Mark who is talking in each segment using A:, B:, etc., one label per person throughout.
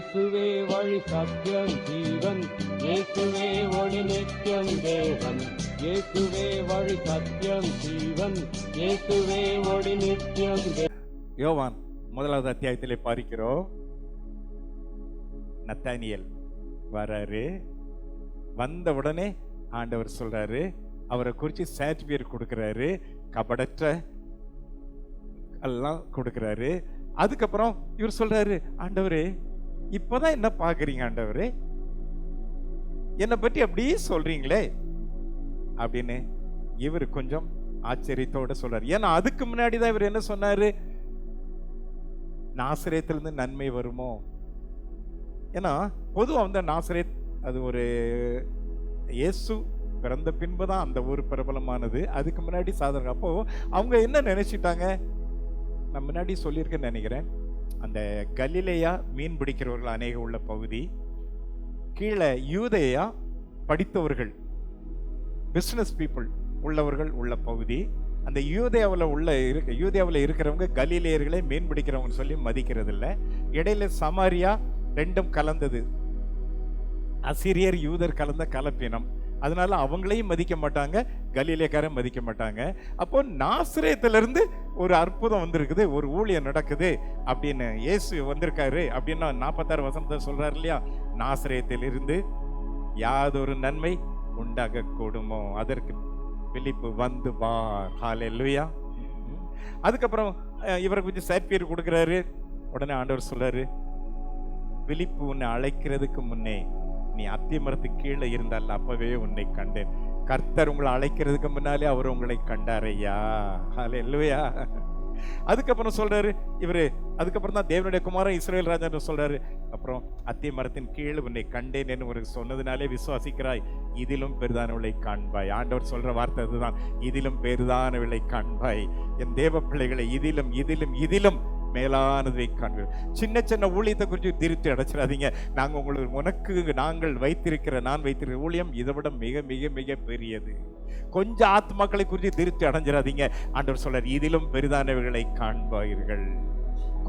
A: இயேசுவே வழி சத்தியம் ஜீவன். இயேசுவே ஒளி நித்தியம் தேவன். இயேசுவே வழி சத்தியம் ஜீவன். இயேசுவே ஒளி நித்தியம்
B: யோவான் முதலாவது அத்தியாயத்திலே பார்க்கிறோம். நத்தானியல் வராரு. வந்த உடனே ஆண்டவர் சொல்றாரு அவரை குறித்து சர்டிஃபிகேட் கொடுக்குறாரு கபடற்ற எல்லாம் கொடுக்குறாரு. அதுக்கப்புறம் இவர் சொல்றாரு ஆண்டவரே இப்போதான் என்ன பார்க்குறீங்க ஆண்டவரே? என்னை பற்றி அப்படியே சொல்றீங்களே? அப்படின்னு இவர் கொஞ்சம் ஆச்சரியத்தோட சொல்றாரு. ஏன்னா அதுக்கு முன்னாடி தான் இவர் என்ன சொன்னாரு? நாசிரியத்திலிருந்து நன்மை வருமோ? ஏன்னா பொதுவாக வந்து நாசரேத் அது ஒரு இயேசு பிறந்த பின்பு தான் அந்த ஊர் பிரபலமானது. அதுக்கு முன்னாடி சாதாரண அப்போ அவங்க என்ன நினைச்சிட்டாங்க? நான் முன்னாடி சொல்லியிருக்கேன்னு நினைக்கிறேன். அந்த கலிலேயா மீன் பிடிக்கிறவர்கள் அநேக உள்ள பகுதி. கீழே யூதேயா படித்தவர்கள் பிஸ்னஸ் பீப்புள் உள்ளவர்கள் உள்ள பகுதி. அந்த யூதியாவில் உள்ள இருக்க யூதியாவில் இருக்கிறவங்க கலிலேயர்களே மீன் பிடிக்கிறவங்கன்னு சொல்லி மதிக்கிறது இல்லை இடையில சமாரியா ரெண்டும் கலந்தது. அசிரியர் யூதர் கலந்த கலப்பினம். அதனால அவங்களையும் மதிக்க மாட்டாங்க கலீலேக்காரன் மதிக்க மாட்டாங்க. அப்போ நாசிரியத்திலிருந்து ஒரு அற்புதம் வந்திருக்குது ஒரு ஊழியம் நடக்குது அப்படின்னு இயேசு வந்திருக்காரு அப்படின்னு நாற்பத்தாறு வசனத்தை சொல்றாரு இல்லையா? நாசிரியத்திலிருந்து யாதொரு நன்மை உண்டாக கூடுமோ அதற்கு பிலிப்பு வந்து வார் ஹalleluya. அதுக்கப்புறம் இவருக்கு இவரை கொஞ்சம் சர்பீர் கொடுக்குறாரு. உடனே ஆண்டவர் சொல்றாரு விழிப்பு உன்னை அழைக்கிறதுக்கு முன்னே நீ அத்திமரத்துக்கு கீழே இருந்தால் அப்பவே உன்னை கண்டேன். கர்த்தர் உங்களை அழைக்கிறதுக்கு முன்னாலே அவர் உங்களை கண்டார் ஐயா. இல்லையா அதுக்கப்புறம் சொல்றாரு இவரு அதுக்கப்புறம் தான் தேவனுடைய குமாரன் இஸ்ரேல் ராஜா சொல்றாரு. அப்புறம் அத்திய மரத்தின் கீழ் உன்னை கண்டேன் என்று உனக்கு சொன்னதுனாலே விசுவாசிக்கிறாய். இதிலும் பெரிதானவளை காண்பாய். ஆண்டவர் சொல்ற வார்த்தை அதுதான். இதிலும் பெரிதானவளை காண்பாய். என் தேவ பிள்ளைகளை இதிலும் இதிலும் இதிலும் மேலானதை காண்பீர்கள். சின்ன சின்ன ஊழியத்தை குறித்து திருப்தி அடைச்சிடாதீங்க. நாங்கள் உங்களுக்கு உனக்கு நாங்கள் வைத்திருக்கிற நான் வைத்திருக்கிற ஊழியம் இதை விட மிக மிக மிக பெரியது. கொஞ்சம் ஆத்மாக்களை குறித்து திருப்தி அடைஞ்சிடாதீங்க. ஆண்டவர் சொல்றார் இதிலும் பெரிதானவைகளை காண்பார்கள்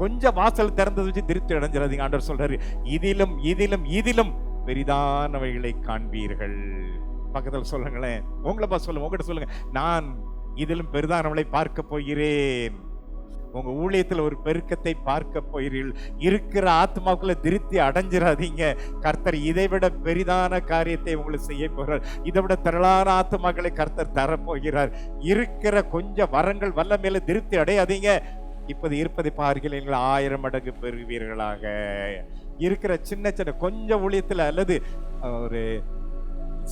B: கொஞ்சம் வாசல் திறந்ததை வச்சு திருப்தி அடைஞ்சிடாதீங்க. ஆண்டவர் சொல்றாரு இதிலும் இதிலும் இதிலும் பெரிதானவைகளை காண்பீர்கள். பக்கத்தில் சொல்லுங்களேன். உங்களை பார்த்து சொல்லுங்க உங்ககிட்ட சொல்லுங்க. நான் இதிலும் பெரிதானவளை பார்க்க போகிறேன். உங்க ஊழியத்தில் ஒரு பெருக்கத்தை பார்க்க போகிறீர்கள். இருக்கிற ஆத்மாக்குள்ள திருப்தி அடைஞ்சிடாதீங்க கர்த்தர் இதை விட பெரிதான காரியத்தை உங்களுக்கு செய்ய போகிறார். இதை விட திரளான ஆத்மாக்களை கர்த்தர் தரப்போகிறார். இருக்கிற கொஞ்சம் வரங்கள் வல்ல மேல திருப்தி அடையாதீங்க. இப்போது இருப்பதை பார்க்கல நீங்கள் ஆயிரம் மடங்கு பெறுவீர்களாக. இருக்கிற சின்ன சின்ன கொஞ்சம் ஊழியத்தில் அல்லது ஒரு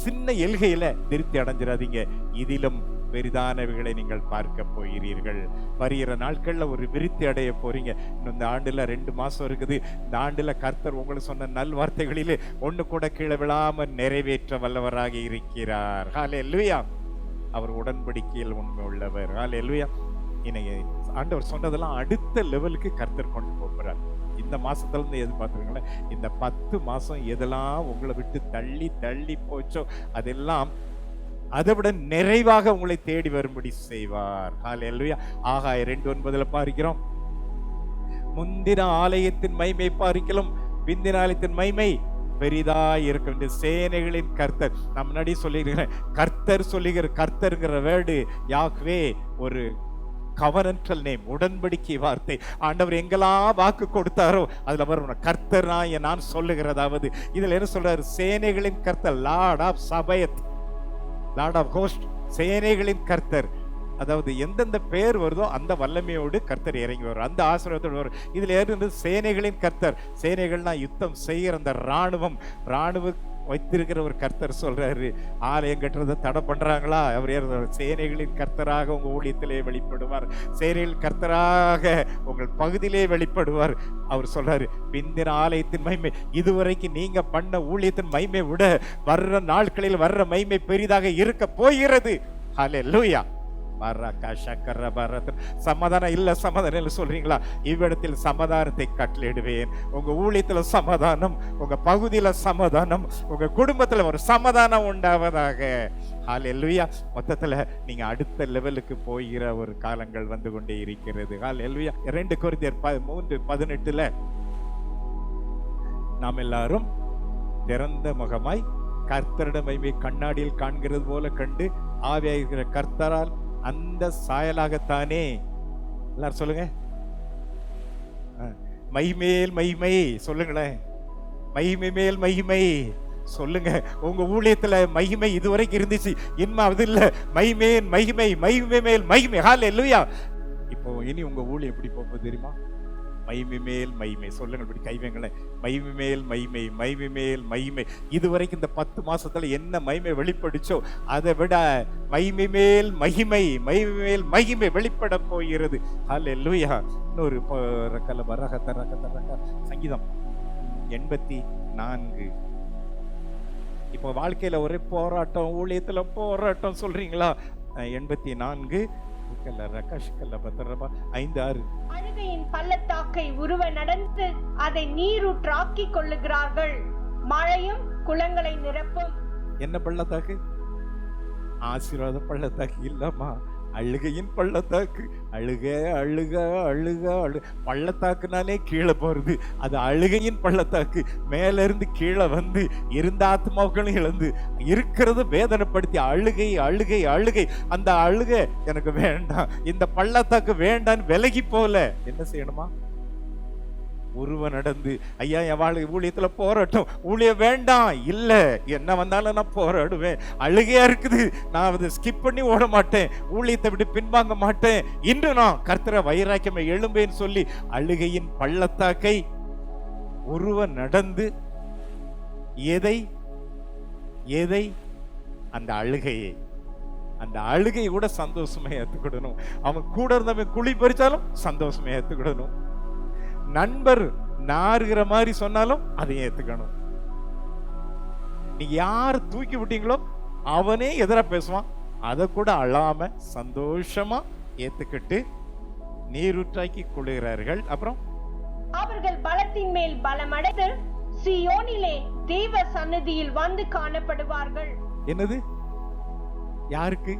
B: சின்ன எல்கையில் திருப்தி அடைஞ்சிடாதீங்க இதிலும் பெரிதானவைகளை நீங்கள் பார்க்க போகிறீர்கள். வருகிற நாட்களில் ஒரு விருத்தி அடைய போறீங்க. இன்னும் இந்த ஆண்டில் ரெண்டு மாசம் இருக்குது. இந்த ஆண்டில் கர்த்தர் உங்களுக்கு சொன்ன நல்வார்த்தைகளிலே ஒன்று கூட கீழே விழாமல் நிறைவேற்ற வல்லவராக இருக்கிறார். ஹாலே அவர் உடன்படிக்கையில் உண்மை உள்ளவர். ஹாலே இன்னைக்கு ஆண்டவர் சொன்னதெல்லாம் அடுத்த லெவலுக்கு கர்த்தர் கொண்டு போகிறார். இந்த மாதத்துல இருந்து எதிர்பார்த்துருங்களேன் இந்த பத்து மாதம் எதெல்லாம் உங்களை விட்டு தள்ளி தள்ளி போச்சோ அதெல்லாம் அதை விட நிறைவாக உங்களை தேடி வரும்படி செய்வார். ஆகா இரண்டு ரெண்டு ஒன்பதுல பார்க்கிறோம். முந்தின ஆலயத்தின் மைமை பார்க்கலாம். பிந்தின ஆலயத்தின் மைமை பெரிதாய் இருக்கும் இந்த சேனைகளின் கர்த்தர். நான் முன்னாடி சொல்லியிருக்கிறேன். கர்த்தர் சொல்லுகிற கர்த்தருங்கிற வேர்டு யாக்வே ஒரு கவனற்றல் நேம் உடன்படிக்கை வார்த்தை. ஆண்டவர் எங்கெல்லாம் வாக்கு கொடுத்தாரோ அதில் வரும் கர்த்தர் நான் நான் சொல்லுகிறதாவது. இதில் என்ன சொல்றாரு? சேனைகளின் கர்த்தர் lord of Sabaoth lord of host சேனைகளின் கர்த்தர். அதாவது எந்தெந்த பேர் வருதோ அந்த வல்லமையோடு கர்த்தர் இறங்கி வரும் அந்த ஆசீர்வாதத்தோடு வரும் இதில் இருந்து சேனைகளின் கர்த்தர். சேனைகள்னா யுத்தம் செய்கிற அந்த ராணுவம் ராணுவ வைத்திருக்கிற ஒரு கர்த்தர் சொல்றாரு ஆலயம் கட்டுறதை தடை பண்றாங்களா? அவர் சேனைகளின் கர்த்தராக உங்க ஊழியத்திலே வெளிப்படுவார். சேனைகளின் கர்த்தராக உங்கள் பகுதியிலே வெளிப்படுவார். அவர் சொல்றாரு பிந்தின ஆலயத்தின் மைமை இதுவரைக்கும் நீங்க பண்ண ஊழியத்தின் மைமை விட வர்ற நாட்களில் வர்ற மைமை பெரிதாக இருக்க போகிறது. ஹலே லூயா சமாதானம் இல்ல சமாதானம் இல்லை சொல்றீங்களா? இவ்விடத்தில் சமாதானத்தை கட்டளிடுவேன் உங்க ஊழியத்துல சமாதானம் உங்க பகுதியில சமாதானம் உங்க குடும்பத்துல ஒரு சமாதானம் உண்டாவதாக. ஆள் எல்வியா மொத்தத்தில் நீங்கள் அடுத்த லெவலுக்கு போகிற ஒரு காலங்கள் வந்து கொண்டே இருக்கிறது. ஹalleluya. ரெண்டு கொரிந்தியர் ப- மூன்று பதினெட்டில் நாம் எல்லாரும் திறந்த முகமாய் கர்த்தரிடம் கண்ணாடியில் காண்கிறது போல கண்டு ஆவியாகிற கர்த்தரால் அந்த சாயலாகத்தானே? எல்லாரும் சொல்லுங்க. மைமேல் மைமை சொல்லுங்களேன். மகிமை மேல் மகிமை சொல்லுங்க. உங்க ஊழியத்துல மகிமை இதுவரைக்கும் இருந்துச்சு. இனிமே அது இல்ல. மைமேன் மகிமை மகிமை மேல் மகிமை ஹால் இல்லையா இப்போ இனி உங்க ஊழியம் எப்படி போகுது தெரியுமா? மைமை மேல் மைமை. சொல்லுங்கள் இப்படி கைவேங்களேன் மைமை மேல் மைமை மைமை மேல் மைமை. இதுவரைக்கும் இந்த பத்து மாசத்துல என்ன மைமை வெளிப்படுச்சோ அதை விட மைமை மேல் மகிமை மைமை மேல் மகிமை வெளிப்பட போகிறது. அல்ல லூயா இன்னொரு ரக்கல பரக தரக தரக சங்கீதம் எண்பத்தி நான்கு. இப்போ வாழ்க்கையில ஒரே போராட்டம் ஊழியத்துல போராட்டம் சொல்றீங்களா? எண்பத்தி நான்கு. ஐந்து ஆறு
C: அழுகையின் பள்ளத்தாக்கை உருவ நடந்து அதை நீரூற்றாக்கிக் கொள்ளுகிறார்கள். மழையும் குளங்களை நிரப்பும்.
B: என்ன பள்ளத்தாக்கு? ஆசீர்வாத பள்ளத்தாக்கு இல்லம்மா. அழுகையின் பள்ளத்தாக்கு. அழுக அழுக அழுக அழு. பள்ளத்தாக்குனாலே கீழே போகிறது அது அழுகையின் பள்ளத்தாக்கு. மேலேருந்து கீழே வந்து இருந்த ஆத்மாக்களும் இழந்து இருக்கிறத வேதனைப்படுத்தி அழுகை அழுகை அழுகை. அந்த அழுகை எனக்கு வேண்டாம். இந்த பள்ளத்தாக்கு வேண்டான்னு விலகி போல. என்ன செய்யணுமா? உருவ நடந்து ஐயா என் வாழ் ஊழியத்தில் போராட்டம். ஊழிய வேண்டாம். இல்லை என்ன வந்தாலும் நான் போராடுவேன். அழுகையாக இருக்குது. நான் அதை ஸ்கிப் பண்ணி ஓட மாட்டேன். ஊழியத்தை விட்டு பின்வாங்க மாட்டேன். இன்று நான் கர்த்தரை வைராக்கியமை எழும்பேன்னு சொல்லி அழுகையின் பள்ளத்தாக்கை உருவ நடந்து எதை எதை? அந்த அழுகையை. அந்த அழுகை கூட சந்தோஷமா ஏற்றுக்கிடணும். அவன் கூட இருந்தவன் குழி பறிச்சாலும் சந்தோஷமா ஏற்றுக்கிடணும். நண்பர் நாறுகிற மாதிரி சொன்னாலும் அதை ஏத்துக்கணும். நீங்க யார் தூக்கி விட்டீங்களோ அவனே எதிரா பேசுவான். அதை கூட அழாம சந்தோஷமா ஏத்துக்கிட்டு நீரூற்றாக்கி கொள்கிறார்கள். அப்புறம்?
C: அவர்கள் பலத்தின் மேல் பலமடைந்து சியோனிலே தேவ சந்நிதியில் வந்து காணப்படுவார்கள்.
B: என்னது? யாருக்கு?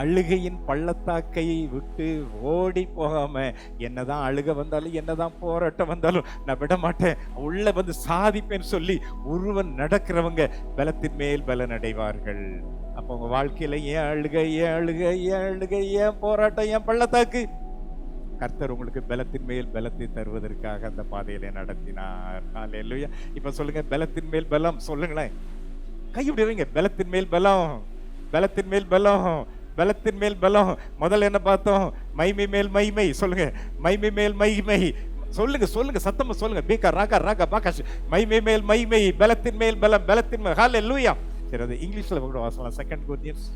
B: அழுகையின் பள்ளத்தாக்கை விட்டு ஓடி போகாம என்னதான் அழுக வந்தாலும் என்னதான் போராட்டம் வந்தாலும் நான் விட மாட்டேன். உள்ள வந்து சாதிப்பேன்னு சொல்லி ஒருவன் நடக்கிறவங்க பலத்தின் மேல் பலன் அடைவார்கள். அப்போ உங்க வாழ்க்கையில ஏன் அழுக ஏன் அழுக ஏன் அழுக ஏன் போராட்டம் ஏன் பள்ளத்தாக்கு? கர்த்தர் உங்களுக்கு பலத்தின் மேல் பலத்தை தருவதற்காக அந்த பாதையில நடத்தினார். இல்லையா இப்ப சொல்லுங்க பலத்தின் மேல் பலம். சொல்லுங்களேன். கைவிடி வைங்க பலத்தின் மேல் பலம். பலத்தின் மேல் பலம். பலத்தின் மேல் பலம். முதல்ல என்ன பார்த்தோம்? மைமை மேல் மைமை. சொல்லுங்க. மைமை மேல் மைமை. சொல்லுங்க சொல்லுங்க. சத்தமா சொல்லுங்க. பீக்கா ராகா ராகா பாகாஷ் மைமை மேல் மைமை பலத்தின் மேல் பலம் பலத்தின் மேல். லூயா சரி அது இங்கிலீஷில் கூட வாசலாம் second Corinthians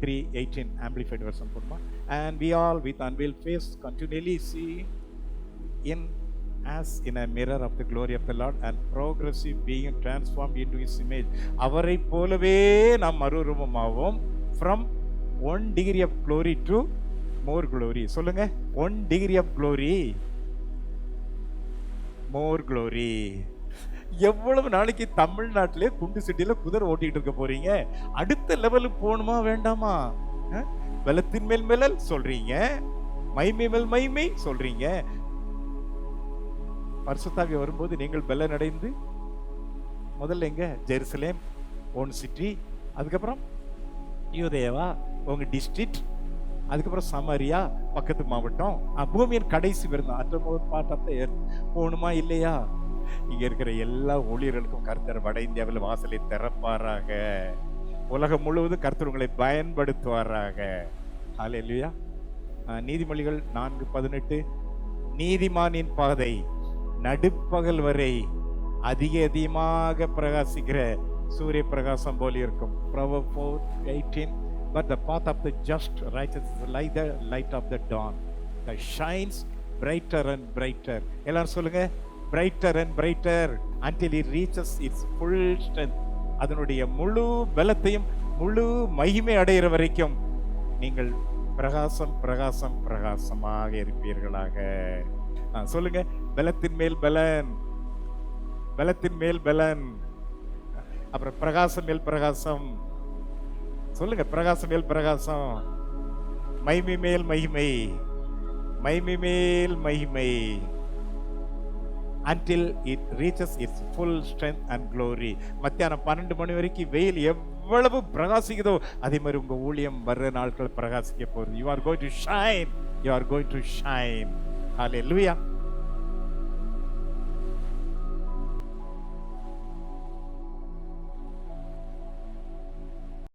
B: three eighteen amplified வருஷம் போடுமா? And we all with unveiled face continually seeing as in a mirror of the glory of the the and progressive being transform into his image அவரை போலவே நாம் மறுரூபமாகவும் from one degree of glory to more glory சொல்லுங்க. One degree of glory more glory எவ்வளவு நாளைக்கு தமிழ்நாட்டிலே குண்டு சிட்டியில குதிரை ஓட்டிட்டு இருக்க போறீங்க? அடுத்த லெவலுக்கு போகணுமா வேண்டாமா? வெள்ளத்தின் மேல் மேலல் சொல்றீங்க. மைமை மேல் மைமை சொல்றீங்க. பரிசுத்தாவி வரும்போது நீங்கள் பலன் அடைந்து முதல்ல எங்க? ஜெருசலேம் ஓன் சிட்டி அதுக்கப்புறம் யூதேவா உங்க டிஸ்ட்ரிக்ட் அதுக்கப்புறம் சமரியா பக்கத்து மாவட்டம். பூமியின் கடைசி விருந்தம் அற்றபோது பாட்டத்தை போகணுமா இல்லையா? இங்கே இருக்கிற எல்லா ஊழியர்களுக்கும் கர்த்தர் வட இந்தியாவில் வாசலை திறப்பாராக. உலகம் முழுவதும் கர்த்தர் உங்களை பயன்படுத்துவாராக. ஹாலே இல்லையா நீதிமொழிகள் நான்கு பதினெட்டு. நீதிமானின் பாதை நடுப்பகல் வரை அதிக அதிகமாக பிரகாசிக்கிற சூரிய பிரகாசம் போலி இருக்கும் four eighteen but the path of the just righteous light the light of the dawn the shines brighter and brighter எல்லாரும் சொல்லுங்க brighter and brighter until it reaches its full strength அதனுடைய முழு பலத்தையும் முழு மகிமை அடைகிற வரைக்கும் நீங்கள் பிரகாசம் பிரகாசம் பிரகாசமாக இருப்பீர்களாக சொல்லுங்க பலத்தின் மேல் பலன் பலத்தின் மேல் பலன் அப்புறம் பிரகாசம் மேல் பிரகாசம். சொல்லுங்க பிரகாசம் மேல் பிரகாசம். மைமை மேல் மகிமை. மைமை மேல் மகிமை. Until it reaches its full strength and glory மத்தியானம் பன்னெண்டு மணி வரைக்கும் வெயில் எவ்வளவு பிரகாசிக்குதோ அதே மாதிரி உங்கள் ஊழியம் வர்ற நாட்கள் பிரகாசிக்க போகுது. You are going to shine you are going to shine hallelujah